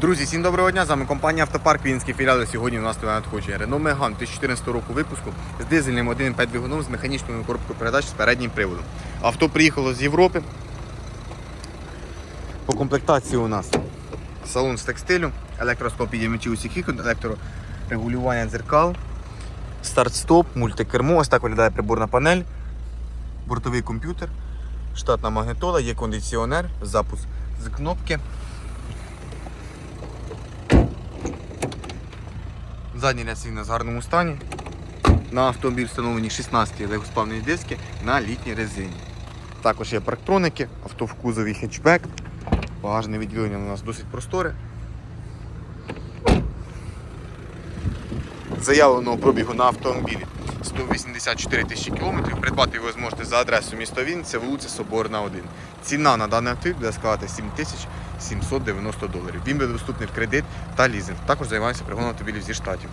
Друзі, всім доброго дня! З вами компанія Автопарк Вінський філіал. Сьогодні у нас тебе надходження Renault Megane 2014 року випуску з дизельним 1.5 двигуном з механічною коробкою передач з переднім приводом. Авто приїхало з Європи. По комплектації у нас салон з текстилю, електроскопідімачі усіх вікон, електрорегулювання дзеркал, старт-стоп, мультикермо. Ось так виглядає приборна панель, бортовий комп'ютер, штатна магнітола, є кондиціонер, запуск з кнопки. Задній ряд сидіння в гарному стані. На автомобіль встановлені 16 легоспавні диски на літній резині. Також є парктроники, авто в кузові хетчбек. Багажне відділення у нас досить просторе. Заявленого пробігу на автомобілі 184 тисячі кілометрів. Придбати його зможете за адресою міста Вінниця, вулиця Соборна 1. Ціна на даний автомобіль буде складати 7790 доларів. Він буде доступний в кредит та лізинг. Також займається пригоном автомобілів зі штатів.